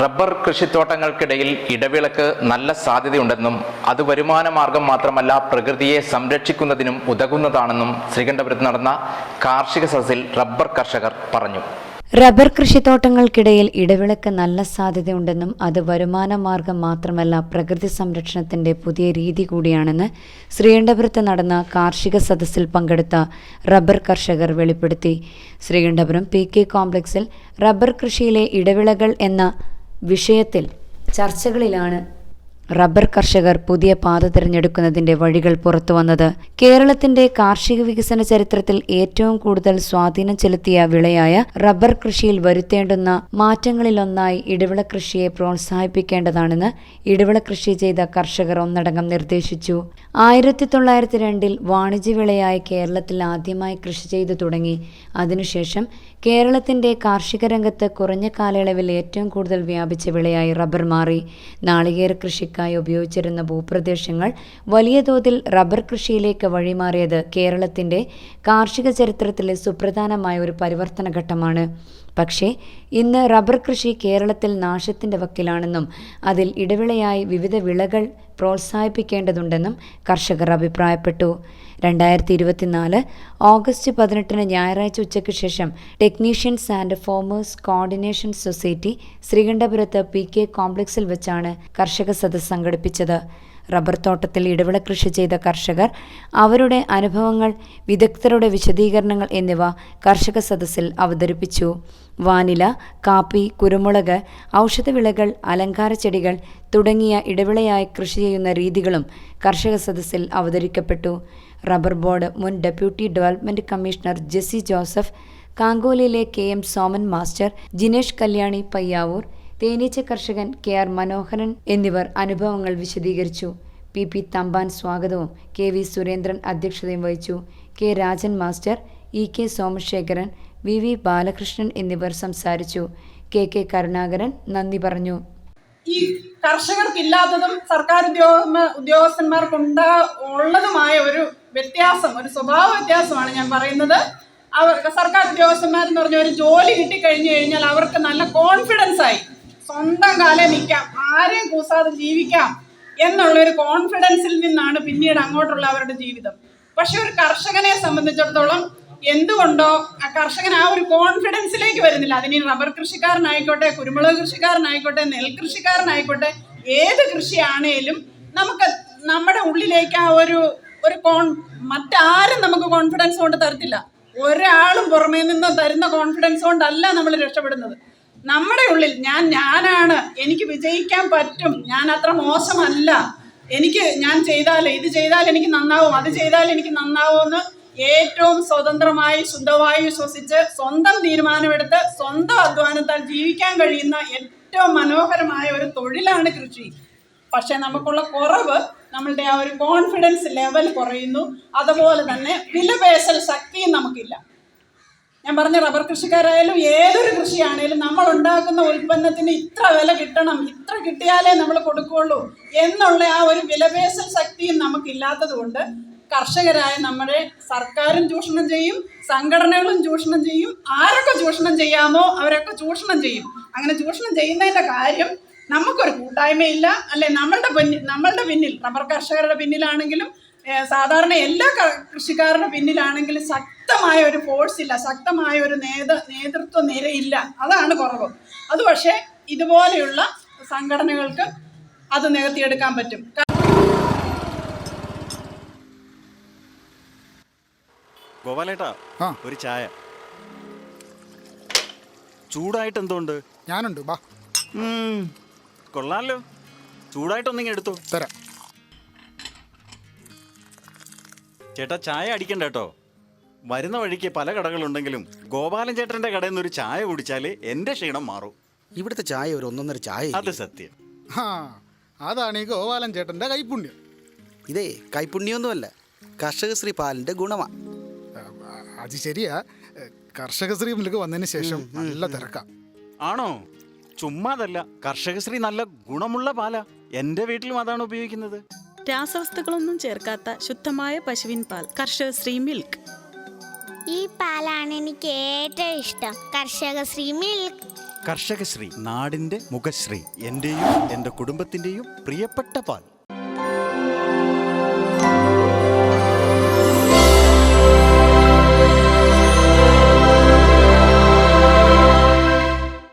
Rubber കൃഷിത്തോട്ടങ്ങൾക്കിടയിൽ ഇടവിളക്ക് നല്ല സാധ്യതയുണ്ടെന്നും അത് വരുമാന മാർഗം മാത്രമല്ല പ്രകൃതിയെ സംരക്ഷിക്കുന്നതിനും ഉതകുന്നതാണെന്നും ശ്രീകണ്ഠപുരത്ത് നടന്ന കാർഷിക സദസ്സിൽ റബ്ബർ കർഷകർ പറഞ്ഞു. റബ്ബർ കൃഷിത്തോട്ടങ്ങൾക്കിടയിൽ ഇടവിളക്ക് നല്ല സാധ്യതയുണ്ടെന്നും അത് വരുമാന മാർഗം മാത്രമല്ല പ്രകൃതി സംരക്ഷണത്തിന്റെ പുതിയ രീതി കൂടിയാണെന്ന് ശ്രീകണ്ഠപുരത്ത് നടന്ന കാർഷിക സദസ്സിൽ പങ്കെടുത്ത റബ്ബർ കർഷകർ വെളിപ്പെടുത്തി. ശ്രീകണ്ഠപുരം പി കെ കോംപ്ലക്സിൽ റബ്ബർ കൃഷിയിലെ ഇടവിളകൾ എന്ന വിഷയത്തിൽ ചർച്ചകളിലാണ് റബ്ബർ കർഷകർ പുതിയ പാത തിരഞ്ഞെടുക്കുന്നതിന്റെ വഴികൾ പുറത്തുവന്നത് കേരളത്തിന്റെ കാർഷിക വികസന ചരിത്രത്തിൽ ഏറ്റവും കൂടുതൽ സ്വാധീനം ചെലുത്തിയ വിളയായ റബ്ബർ കൃഷിയിൽ വരുത്തേണ്ടുന്ന മാറ്റങ്ങളിലൊന്നായി ഇടവിള കൃഷിയെ പ്രോത്സാഹിപ്പിക്കേണ്ടതാണെന്ന് ഇടവിള കൃഷി ചെയ്ത കർഷകർ ഒന്നടങ്കം നിർദ്ദേശിച്ചു. ആയിരത്തി തൊള്ളായിരത്തി രണ്ടിൽ വാണിജ്യ വിളയായി കേരളത്തിൽ ആദ്യമായി കൃഷി ചെയ്തു തുടങ്ങി. അതിനുശേഷം കേരളത്തിന്റെ കാർഷിക രംഗത്ത് കുറഞ്ഞ കാലയളവിൽ ഏറ്റവും കൂടുതൽ വ്യാപിച്ച വിളയായി റബ്ബർ മാറി. നാളികേര കൃഷിക്കായി ഉപയോഗിച്ചിരുന്ന ഭൂപ്രദേശങ്ങൾ വലിയ തോതിൽ റബ്ബർ കൃഷിയിലേക്ക് വഴിമാറിയത് കേരളത്തിന്റെ കാർഷിക ചരിത്രത്തിലെ സുപ്രധാനമായ ഒരു പരിവർത്തന ഘട്ടമാണ്. പക്ഷേ ഇന്ന് റബ്ബർ കൃഷി കേരളത്തിൽ നാശത്തിന്റെ വക്കിലാണെന്നും അതിൽ ഇടവിളയായി വിവിധ വിളകൾ പ്രോത്സാഹിപ്പിക്കേണ്ടതുണ്ടെന്നും കർഷകർ അഭിപ്രായപ്പെട്ടു. രണ്ടായിരത്തി ഇരുപത്തിനാല് ഓഗസ്റ്റ് പതിനെട്ടിന് ഞായറാഴ്ച ഉച്ചയ്ക്ക് ശേഷം technicians and farmers coordination society ശ്രീകണ്ഠപുരത്ത് P K കോംപ്ലക്സിൽ വെച്ചാണ് കർഷക സദസ് സംഘടിപ്പിച്ചത്. റബ്ബർ തോട്ടത്തിൽ ഇടവിള കൃഷി ചെയ്ത കർഷകർ അവരുടെ അനുഭവങ്ങൾ വിദഗ്ധരുടെ വിശദീകരണങ്ങൾ എന്നിവ കർഷക സദസ്സിൽ അവതരിപ്പിച്ചു. വാനില കാപ്പി കുരുമുളക് ഔഷധവിളകൾ അലങ്കാര ചെടികൾ തുടങ്ങിയ ഇടവിളയായി കൃഷി ചെയ്യുന്ന രീതികളും കർഷക സദസ്സിൽ അവതരിക്കപ്പെട്ടു. റബ്ബർ ബോർഡ് മുൻ deputy development commissioner Jessy Joseph കാങ്കോലിയിലെ K M Soman master Jinesh Kalyani Payyavoor തേനീച്ച കർഷകൻ കെ ആർ മനോഹരൻ എന്നിവർ അനുഭവങ്ങൾ വിശദീകരിച്ചു. പി പി തമ്പാൻ സ്വാഗതവും കെ വി സുരേന്ദ്രൻ അധ്യക്ഷതയും വഹിച്ചു. K Rajan master E K Somasekharan V V Balakrishnan എന്നിവർ സംസാരിച്ചു. കെ കെ കരുണാകരൻ നന്ദി പറഞ്ഞു. ഈ കർഷകർക്കില്ലാത്തതും സർക്കാർ ഉദ്യോഗ ഉദ്യോഗസ്ഥന്മാർക്കുണ്ടാ ഉള്ളതുമായ ഒരു വ്യത്യാസം ഒരു സ്വഭാവ വ്യത്യാസമാണ് ഞാൻ പറയുന്നത്. അവർ സർക്കാർ ഉദ്യോഗസ്ഥന്മാരെന്ന് പറഞ്ഞ ഒരു ജോലി കിട്ടിക്കഴിഞ്ഞു കഴിഞ്ഞാൽ അവർക്ക് നല്ല കോൺഫിഡൻസ് ആയി. സ്വന്തം കാലം നിൽക്കാം ആരെയും കൂസാതെ ജീവിക്കാം എന്നുള്ള ഒരു കോൺഫിഡൻസിൽ നിന്നാണ് പിന്നീട് അങ്ങോട്ടുള്ള അവരുടെ ജീവിതം. പക്ഷെ ഒരു കർഷകനെ സംബന്ധിച്ചിടത്തോളം എന്തുകൊണ്ടോ ആ കർഷകൻ ആ ഒരു കോൺഫിഡൻസിലേക്ക് വരുന്നില്ല. അതിന് റബ്ബർ കൃഷിക്കാരനായിക്കോട്ടെ കുരുമുളക് കൃഷിക്കാരനായിക്കോട്ടെ നെൽകൃഷിക്കാരനായിക്കോട്ടെ ഏത് കൃഷിയാണേലും നമുക്ക് നമ്മുടെ ഉള്ളിലേക്ക് ആ ഒരു ഒരു കോൺ മറ്റാരും നമുക്ക് കോൺഫിഡൻസ് കൊണ്ട് തരത്തില്ല. ഒരാളും പുറമേ നിന്ന് തരുന്ന കോൺഫിഡൻസ് കൊണ്ടല്ല നമ്മൾ രക്ഷപ്പെടുന്നത്. നമ്മുടെ ഉള്ളിൽ ഞാൻ ഞാനാണ് എനിക്ക് വിജയിക്കാൻ പറ്റും ഞാൻ അത്ര മോശമല്ല എനിക്ക് ഞാൻ ചെയ്താൽ ഇത് ചെയ്താൽ എനിക്ക് നന്നാവും അത് ചെയ്താൽ എനിക്ക് നന്നാവും എന്ന് ഏറ്റവും സ്വതന്ത്രമായി ശുദ്ധമായി ശ്വസിച്ച് സ്വന്തം തീരുമാനമെടുത്ത് സ്വന്തം അധ്വാനത്താൽ ജീവിക്കാൻ കഴിയുന്ന ഏറ്റവും മനോഹരമായ ഒരു തൊഴിലാണ് കൃഷി. പക്ഷേ നമുക്കുള്ള കുറവ് നമ്മളുടെ ആ ഒരു കോൺഫിഡൻസ് ലെവൽ കുറയുന്നു. അതുപോലെ തന്നെ വിലപേശൽ ശക്തിയും നമുക്കില്ല. ഞാൻ പറഞ്ഞ റബ്ബർ കൃഷിക്കാരായാലും ഏതൊരു കൃഷിയാണേലും നമ്മൾ ഉണ്ടാക്കുന്ന ഉൽപ്പന്നത്തിന് ഇത്ര വില കിട്ടണം ഇത്ര കിട്ടിയാലേ നമ്മൾ കൊടുക്കുകയുള്ളൂ എന്നുള്ള ആ ഒരു വിലപേശൽ ശക്തിയും നമുക്കില്ലാത്തത് കൊണ്ട് കർഷകരായ നമ്മുടെ സർക്കാരും ചൂഷണം ചെയ്യും സംഘടനകളും ചൂഷണം ചെയ്യും ആരൊക്കെ ചൂഷണം ചെയ്യാമോ അവരൊക്കെ ചൂഷണം ചെയ്യും. അങ്ങനെ ചൂഷണം ചെയ്യുന്നതിന്റെ കാര്യം നമുക്കൊരു കൂട്ടായ്മയില്ല. അല്ലെ? നമ്മളുടെ പിന്നിൽ നമ്മളുടെ പിന്നിൽ റബ്ബർ കർഷകരുടെ പിന്നിലാണെങ്കിലും സാധാരണ എല്ലാ കൃഷിക്കാരുടെ പിന്നിലാണെങ്കിലും ശക്തമായ ഒരു ഫോഴ്സ് ഇല്ല ശക്തമായ ഒരു നേത നേതൃത്വ നിരയില്ല. അതാണ് കുറവ്. അത് പക്ഷേ ഇതുപോലെയുള്ള സംഘടനകൾക്ക് അത് നികത്തിയെടുക്കാൻ പറ്റും. ഗോപാലേട്ടാ ഒരു ചായ. ചൂടായിട്ട് എന്തുണ്ട്? ഞാനുണ്ട് ബാ. കൊള്ളാലോ. ചൂടായിട്ടൊന്നിങ്ങനെ എടുത്തു. തരാം. ചേട്ടാ ചായ അടിക്കണ്ട കേട്ടോ. വരുന്ന വഴിക്ക് പല കടകളുണ്ടെങ്കിലും ഗോപാലൻ ചേട്ടന്റെ കടയിൽ നിന്ന് ഒരു ചായ കുടിച്ചാൽ എന്റെ ക്ഷീണം മാറും. ഇവിടുത്തെ ചായ ഒരു ഒന്നൊന്നര ചായ അത് സത്യം. ആ അതാണ് ഈ ഗോപാലൻ ചേട്ടന്റെ കൈപ്പുണ്യം ഇതേ കൈപ്പുണ്യൊന്നുമല്ല കർഷകശ്രീ പാലിന്റെ ഗുണമാ. അത് ശരിയാ. കർഷകശ്രീ മുന്നിലേക്ക് വന്നതിന് ശേഷം നല്ല തിരക്കാം. ആണോ? ചുമ്മാതല്ല കർഷകശ്രീ നല്ല ഗുണമുള്ള പാലാ. എന്റെ വീട്ടിലും അതാണ് ഉപയോഗിക്കുന്നത്. രാസവസ്തുക്കളൊന്നും ചേർക്കാത്ത ശുദ്ധമായ പശുവിൻ പാൽ കർഷക ശ്രീ മിൽക്ക്. ഈ പാലാണ് എനിക്ക് ഏറ്റവും ഇഷ്ടം. കർഷക ശ്രീ മിൽക്ക്. കർഷകശ്രീ നാടിന്റെ മുഖശ്രീ എന്റെയും എന്റെ കുടുംബത്തിന്റെയും പ്രിയപ്പെട്ട പാൽ.